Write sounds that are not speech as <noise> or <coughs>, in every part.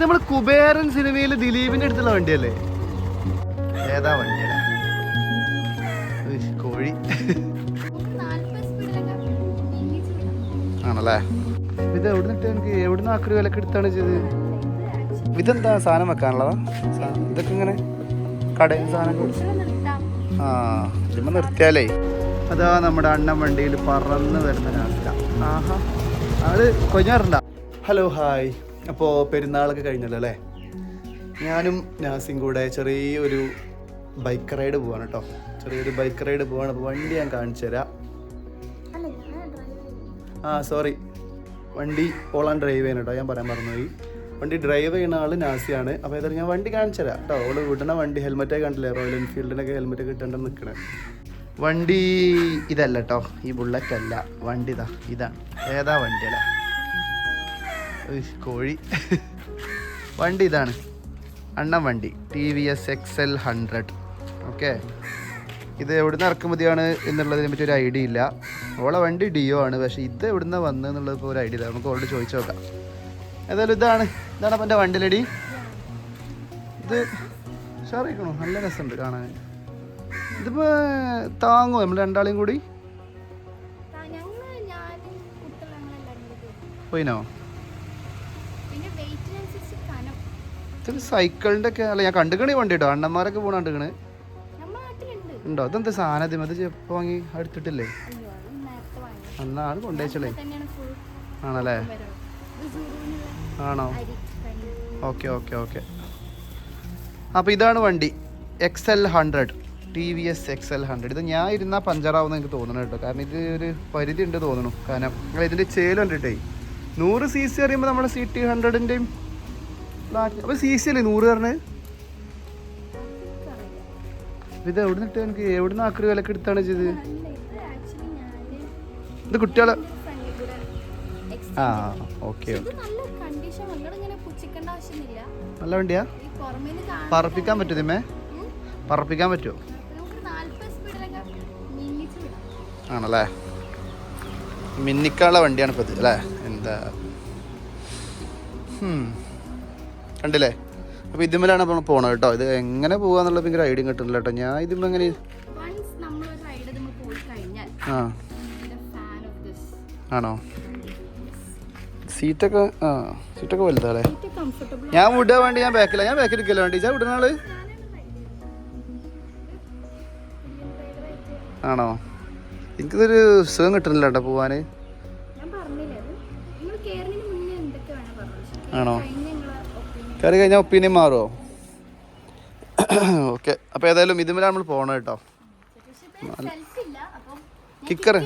ഇത് നമ്മൾ കുബേരൻ സിനിമയിൽ ദിലീപിന്റെ അടുത്തുള്ള വണ്ടിയല്ലേ? ഏതാ വണ്ടി കോഴി. ആണല്ലേ? ഇത് എവിടെ നിട്ട് എനിക്ക് എവിടുന്ന് ആക്രി വിലക്ക് എടുത്താണ് actually ഇതെന്താ സാധനം വെക്കാനുള്ളതാ? ഇതൊക്കെ ഇങ്ങനെ കടയിൽ സാധനം ആ ഇതിമ്മ നിർത്തിയാലേ. അതാ നമ്മുടെ അണ്ണൻ വണ്ടിയിൽ പറന്ന് വരുന്ന നാസ്ത ആഹാ. ആൾ കൊഞ്ഞാറുണ്ട? Hello hi. അപ്പോൾ പെരുന്നാളൊക്കെ കഴിഞ്ഞല്ലോ അല്ലേ? ഞാനും നാസിയും കൂടെ ചെറിയൊരു ബൈക്ക് റൈഡ് പോവാണ് കേട്ടോ ചെറിയൊരു ബൈക്ക് റൈഡ് പോവാണ്. അപ്പോൾ വണ്ടി ഞാൻ കാണിച്ചു തരാം. ആ സോറി. വണ്ടി ഓളാൻ ഡ്രൈവ് ചെയ്യണം കേട്ടോ ഞാൻ പറയാൻ മറന്നുപോയി. വണ്ടി ഡ്രൈവ് ചെയ്യുന്ന ആൾ നാസിയാണ്. അപ്പോൾ ഏതായാലും ഞാൻ വണ്ടി കാണിച്ചു തരാം കേട്ടോ ഓൾ വിടണ വണ്ടി ഹെൽമെറ്റേ കണ്ടില്ലേ? റോയൽ എൻഫീൽഡിനൊക്കെ ഹെൽമെറ്റ് ഒക്കെ നിൽക്കണേ വണ്ടി ഇതല്ല കേട്ടോ ഈ ബുള്ളറ്റ് അല്ല. വണ്ടി ഇതാ. ഇതാണ്. ഏതാ വണ്ടി അല്ല? കോഴി. വണ്ടി ഇതാണ്. അണ്ണൻ വണ്ടി. T V S X L hundred okay ഇത് എവിടുന്ന് ഇറക്കുമതിയാണ് എന്നുള്ളതിനെ പറ്റി ഒരു ഐഡിയ ഇല്ല. ഓളെ വണ്ടി ഡിയോ ആണ്. പക്ഷേ ഇത് എവിടുന്ന് വന്നത് എന്നുള്ളത് ഇപ്പോൾ ഒരു ഐഡിയ ഇല്ല. നമുക്ക് ഓൾറെഡി ചോദിച്ചു നോക്കാം. ഏതായാലും ഇതാണ്. ഇതാണ് അപ്പം എന്റെ വണ്ടിയിലടി ഇത് ഷാറിക്കണോ നല്ല രസമുണ്ട് കാണാൻ. ഇതിപ്പോൾ താങ്ങോ നമ്മൾ രണ്ടാളെയും കൂടി. പോയിനോ? ഇതൊരു സൈക്കിളിന്റെ ഒക്കെ അല്ല ഞാൻ കണ്ടുകണി വണ്ടി കേട്ടോ അണ്ണന്മാരൊക്കെ പോണ നാട്ടിലുണ്ട്. ഉണ്ടോ? അതെന്താ സാധനം? അത് എപ്പോൾ വാങ്ങി എടുത്തിട്ടില്ലേ? അന്നാണ് ഫുൾ ആണല്ലേ? ആണോ? Okay okay okay. അപ്പോൾ ഇതാണ് വണ്ടി. X L hundred T V S X L hundred ഇത് ഞാൻ ഇരുന്നാൽ പഞ്ചറാവുമെന്ന് എനിക്ക് തോന്നണം കേട്ടോ. കാരണം ഇത് ഒരു പരിധി ഉണ്ട് തോന്നുന്നു കാരണം ഇതിന്റെ ഇതിന്റെ ചേൽ കണ്ടിട്ടേ. നൂറ് സി സി അറിയുമ്പോൾ നമ്മുടെ സി ടി ഹൺഡ്രഡിന്റെയും അപ്പോൾ സി സി അല്ലേ നൂറ് പറഞ്ഞത്. ഇത് എവിടെ നിട്ട് എനിക്ക്? എവിടെ നിന്ന് ആക്രി വിലക്ക് എടുത്താണ് ചെയ്ത് ഇത് കുട്ടികളെ ആ ഓക്കെ നല്ല വണ്ടിയാ? പറപ്പിക്കാൻ പറ്റുമോ ഇതിമേ പറപ്പിക്കാൻ പറ്റുമോ? ആണല്ലേ? മിന്നിക്കാനുള്ള വണ്ടിയാണ് ഇപ്പോൾ ഇത് അല്ലേ? എന്താ? ഹും. കണ്ടില്ലേ? അപ്പോൾ ഇതിമലാണ് നമ്മൾ പോണത് കേട്ടോ. ഇത് എങ്ങനെ പോകാന്നുള്ള ഭയങ്കര ഐഡിയ കിട്ടുന്നില്ല കേട്ടോ. ഞാൻ ഇതിമ്മ എങ്ങനെ ആ. ആണോ? സീറ്റൊക്കെ ആ സീറ്റൊക്കെ വലുതാല്ലേ? ഞാൻ വിടാൻ വേണ്ടി ഞാൻ ബാക്കില്ല ഞാൻ ബാക്കിൽ ഇരിക്കല്ലോ വേണ്ടി? ഞാൻ വിടുന്ന ആൾ? ആണോ? എനിക്കിതൊരു സുഖം കിട്ടുന്നില്ല കേട്ടോ പോവാന്. ആണോ? കയറി കഴിഞ്ഞാൽ ഒപ്പീനിയൻ മാറുമോ ഓക്കെ <coughs> അപ്പോൾ ഏതായാലും ഇതിന്മേലാണ് നമ്മൾ പോകണം കേട്ടോ. കിക്കറ് അപ്പം കിക്കർ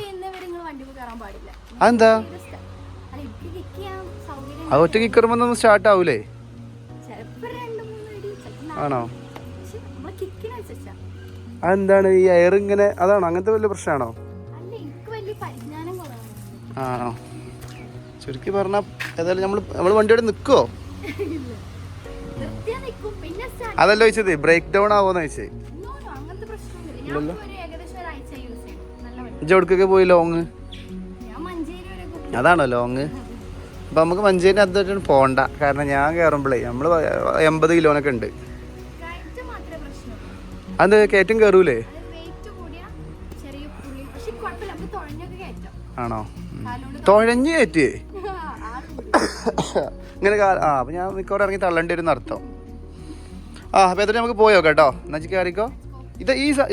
അതെന്താ? അത് ഒറ്റ കിക്കറുമ്പോൾ സ്റ്റാർട്ട് ആവൂലേ? ആണോ? അതെന്താണ് ഈ എയർ ഇങ്ങനെ അതാണോ? അങ്ങനത്തെ വലിയ പ്രശ്നമാണോ ആണോ? ചുരുക്കി പറഞ്ഞാൽ ഏതായാലും നമ്മൾ നമ്മൾ വണ്ടിയോടെ നിൽക്കുമോ <laughs> അതല്ല ചോദിച്ചത് ബ്രേക്ക് ഡൗൺ ആവോന്ന് ചോദിച്ചേ. ഇജ്ജ് പോയി ലോങ് അതാണോ ലോങ് അപ്പം നമുക്ക് മഞ്ചേരി അതായിട്ട് പോണ്ട. കാരണം ഞാൻ കയറുമ്പോഴേ നമ്മൾ എൺപത് കിലോനൊക്കെ ഉണ്ട്. അത് കയറ്റം. കയറൂലേ. ആണോ തൊഴഞ്ഞ് കയറ്റിയേ. ഇങ്ങനെ ആ അപ്പം ഞാൻ മിക്കവാറും ഇറങ്ങി തള്ളേണ്ടി വരും അർത്ഥം ആ അപ്പോൾ എത്ര നമുക്ക് പോയോ കേട്ടോ. എന്നാ കയറിക്കോ ഇത് ഈ സ-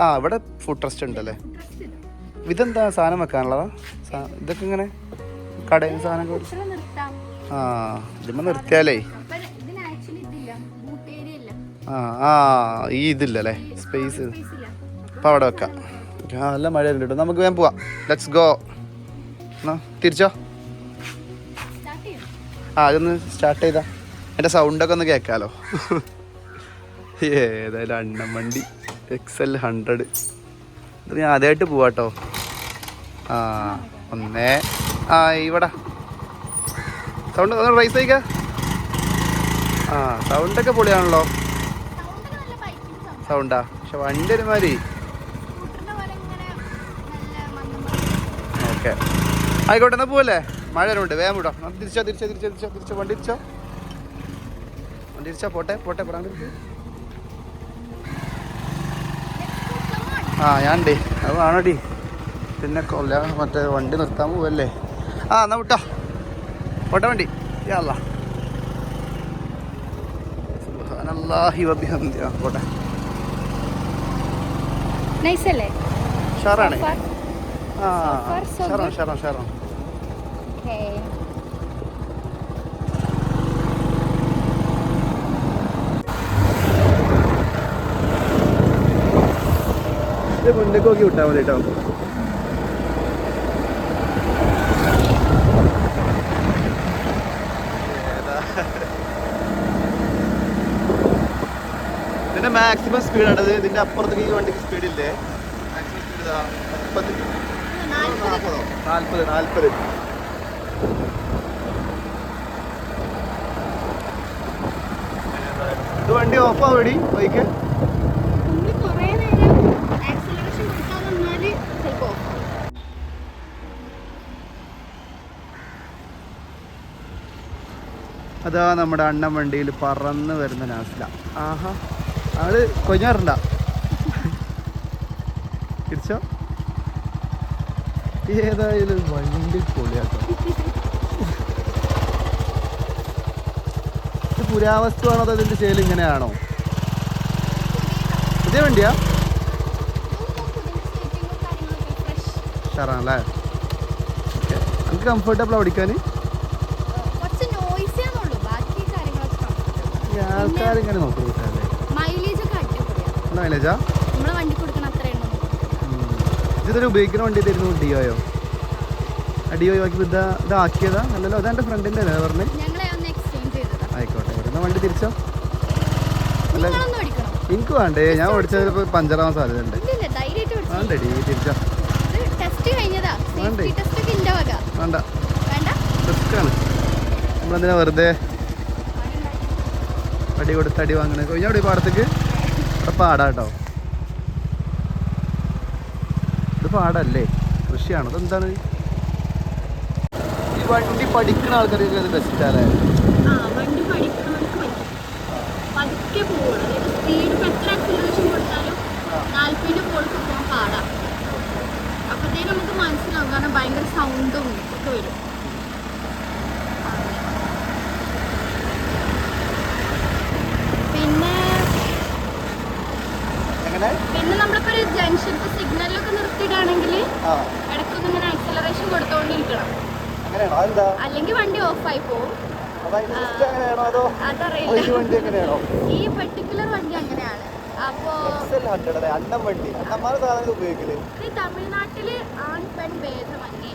ആ ഇവിടെ ഫുഡ് ട്രസ്റ്റ് ഉണ്ടല്ലേ ഇതെന്താ സാധനം വെക്കാനുള്ളതാ? ഇതൊക്കെ ഇങ്ങനെ കടയിൽ സാധനം ആ ഇതിമ്മ നിർത്തിയാലേ. ആ ആ ഈ ഇതില്ലല്ലേ സ്പേസ് അപ്പം അവിടെ വെക്കാം. നല്ല മഴ ഉണ്ട് നമുക്ക് വേഗം പോവാം. ലെറ്റ്സ് ഗോ എന്നാ തിരിച്ചോ? ആ അതൊന്ന് സ്റ്റാർട്ട് ചെയ്താ. എന്റെ സൗണ്ടൊക്കെ ഒന്ന് കേൾക്കാലോ ഏതായാലും അണ്ണൻ വണ്ടി. എക്സ് എൽ ഹൺഡ്രഡ് ഇത് ഞാൻ ആദ്യമായിട്ട് പോവാട്ടോ. ആ ഒന്നേ. ആ ഇവിടെ. സൗണ്ട് ഒന്ന് റൈസ് ചെയ്യിക്ക. ആ സൗണ്ടൊക്കെ പൊളിയാണല്ലോ. സൗണ്ടാ പക്ഷെ വണ്ടി ഒരുമാതിരി. ഓക്കെ ആയിക്കോട്ടെ എന്നാ പോവല്ലേ? മഴ ഉണ്ട് വേഗം വിടാം. തിരിച്ചോ തിരിച്ചോ തിരിച്ചോ തിരിച്ചോ തിരിച്ചോ വണ്ടി തിരിച്ചോ. വണ്ടി തിരിച്ചാ പോട്ടെ പോട്ടെ പറ ആ ഞാനുണ്ട്. അത് വേണോടി പിന്നെ കൊല്ല മറ്റേ വണ്ടി നിർത്താൻ പോവല്ലേ? ആ എന്നാ വിട്ടോ. പോട്ടെ വണ്ടി. ആ പോട്ടെ. നൈസല്ലേ? അല്ലേ ഷാറാണേ? ആ ഷാറാണ് ഷാറാണ് ഷാറാണ് Okay. ഇത് മുന്നേക്ക് നോക്കി വിട്ടാൽ മതി കേട്ടോ. ഇതിന്റെ മാക്സിമം സ്പീഡാണ് ഇതിന്റെ അപ്പുറത്തേക്ക് ഈ വണ്ടിക്ക് സ്പീഡ് ഇല്ലേ? മാക്സിമം സ്പീഡ് ഇതാ. മുപ്പത് നാൽപ്പതോ നാൽപ്പത് നാൽപ്പത് ഇത് വണ്ടി ഓഫ് ആവടി ബൈക്ക്. അതാ നമ്മുടെ അണ്ണൻ വണ്ടിയിൽ പറന്ന് വരുന്ന നാസില. ആഹാ. ആൾ കൊഞ്ഞാറില്ല. തിരിച്ചോ? ഏതായാലും വണ്ടി പൊളിയാട്ടോ ഇത് പുരാവസ്തുവാണോ അതോ ഇതിന്റെ ചേൽ ഇങ്ങനെയാണോ? ഇതേ വണ്ടിയാ. ഷാറാണല്ലേ ഓക്കെ നമുക്ക് കംഫർട്ടബിൾ ഓടിക്കാൻ? ആൾക്കാരിങ്ങനെ നോക്കി. മൈലേജാ ഇതൊരു ഉപയോഗിക്കുന്ന വണ്ടി തരുന്നു ഡിയോയോ ഡിയോയോ ആക്കി ഇതാ ഇതാക്കിയതാ? അല്ലല്ലോ അതെന്റെ ഫ്രണ്ടിന്റെ അല്ലേ പറഞ്ഞേ ഞങ്ങളെ ഒന്ന് എക്സ്ചേഞ്ച് ചെയ്തതാ ആയിക്കോട്ടെ. വണ്ടി തിരിച്ചോ? അല്ല എനിക്ക് വേണ്ടേ. ഞാൻ ഓടിച്ചത് ചിലപ്പോൾ പഞ്ചറാവാൻ സാധ്യതയുണ്ട്. ഉണ്ട് വേണ്ടടി തിരിച്ചോ. വേണ്ടേ? വേണ്ട. റിസ്ക്കാണ് നമ്മളെന്തിനാ വെറുതെ അടി കൊടുത്ത് അടി വാങ്ങണ? കഴിഞ്ഞ അവിടെ പാടത്തേക്ക്? അവിടെ പാടാട്ടോ. ഇത് പാടല്ലേ? കൃഷിയാണോ? അതെന്താണ്? ഈ വണ്ടി പഠിക്കുന്ന ആൾക്കാർക്ക് ബെസ്റ്റ് ആരായിരുന്നു വണ്ടി പഠിക്കണവർക്ക് പറ്റും പതുക്കെ പോവുള്ളൂ അതായത് സ്പീഡ് ഇപ്പം എത്ര ആക്സിലറേഷൻ കൊടുത്താലും നാൽപ്പതിന്റെ പോൾക്ക് പോകാൻ പാടാം. അപ്പോഴത്തേക്ക് നമുക്ക് മനസ്സിലാവും. കാരണം ഭയങ്കര സൗണ്ടും ഒക്കെ വരും. പിന്നെ പിന്നെ നമ്മളിപ്പോൾ ഒരു ജംഗ്ഷനത്തെ സിഗ്നലിലൊക്കെ നിർത്തിയിടാണെങ്കിൽ ആ. ഇടയ്ക്കൊന്നും ഇങ്ങനെ ആക്സിലറേഷൻ കൊടുത്തോണ്ടിരിക്കണം. അല്ലെങ്കിൽ വണ്ടി ഓഫായി പോകും അതറിയില്ല. ഈ പെർട്ടിക്കുലർ വണ്ടി അങ്ങനെയാണ്. അപ്പോ അണ്ണം വണ്ടി. അണ്ണന്മാരെ സാധനങ്ങൾ ഉപയോഗിക്കൽ? ഇത് തമിഴ്നാട്ടിൽ ആൺ പെൺ ഭേദമന്യേ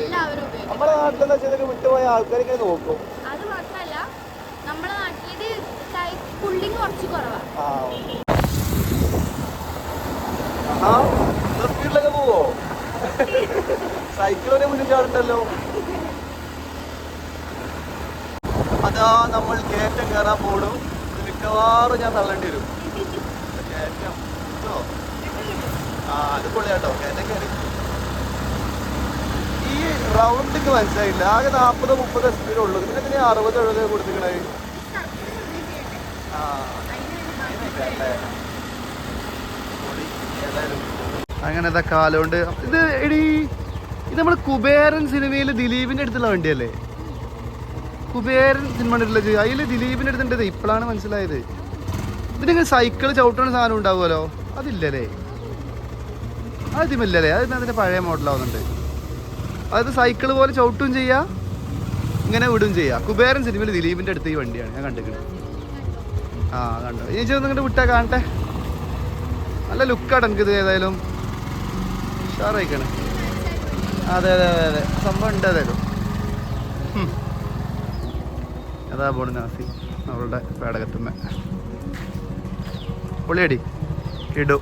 എല്ലാവരും ഉപയോഗിക്കും. നമ്മുടെ നാട്ടിലെന്താ ചെയ്തൊക്കെ വിട്ടുപോയ ഇങ്ങനെ നോക്കും. അത് മാത്രല്ല നമ്മുടെ നാട്ടിൽ ഇത് പുള്ളിങ് കുറച്ച് കുറവാണ് ആ സ്പീഡിലൊക്കെ പോവോ? <laughs> സൈക്കിളിനെ മുന്നിൽ ചാടുണ്ടല്ലോ? അതാ നമ്മൾ കേറ്റം കയറാൻ പോടും മിക്കവാറും ഞാൻ തള്ളേണ്ടി വരും. കയറ്റം ആ അത് പൊളിയാട്ടോ. കയറ്റം കയറി. ഈ റൗണ്ടിക്ക് മനസ്സിലായില്ല. ആകെ നാൽപ്പത് മുപ്പത് സ്പീഡ് ഉള്ളൂ. ഇതിന് അറുപത് എഴുപത് കൊടുത്തിക്കണേ ആ അങ്ങനെ ഇതാ കാലുകൊണ്ട് ഇത് എടി ഇത് നമ്മൾ കുബേരൻ സിനിമയിൽ ദിലീപിന്റെ അടുത്തുള്ള വണ്ടിയല്ലേ? കുബേരൻ സിനിമ കണ്ടിട്ടില്ല അതിൽ ദിലീപിന്റെ എടുത്തിട്ടുണ്ട് ഇപ്പോഴാണ് മനസ്സിലായത്. ഇതിനിങ്ങനെ സൈക്കിൾ ചവിട്ടണ സാധനം ഉണ്ടാവുമല്ലോ? അതില്ലല്ലേ? അതിമില്ലല്ലേ? അത് അതിന്റെ പഴയ മോഡലാവുന്നുണ്ട് അതായത് സൈക്കിൾ പോലെ ചവിട്ടും ചെയ്യാ ഇങ്ങനെ വിടും ചെയ്യാ. കുബേരൻ സിനിമയിൽ ദിലീപിന്റെ അടുത്ത് ഈ വണ്ടിയാണ്. ഞാൻ കണ്ടിട്ടുണ്ട്. ആ കണ്ടു. ചേച്ചി ഒന്ന് ഇങ്ങോട്ട് കാണട്ടെ. നല്ല ലുക്കാണ് എനിക്കിത് ഏതായാലും. ഉഷാറായിക്കാണ്. അതെ അതെ അതെ അതെ. സംഭവം ഉണ്ട് ഏതായാലും. ഹും. അതാ പോണു നാസി അവളുടെ പേടകത്തുമ്മ പൊളിയടി ഇടൂ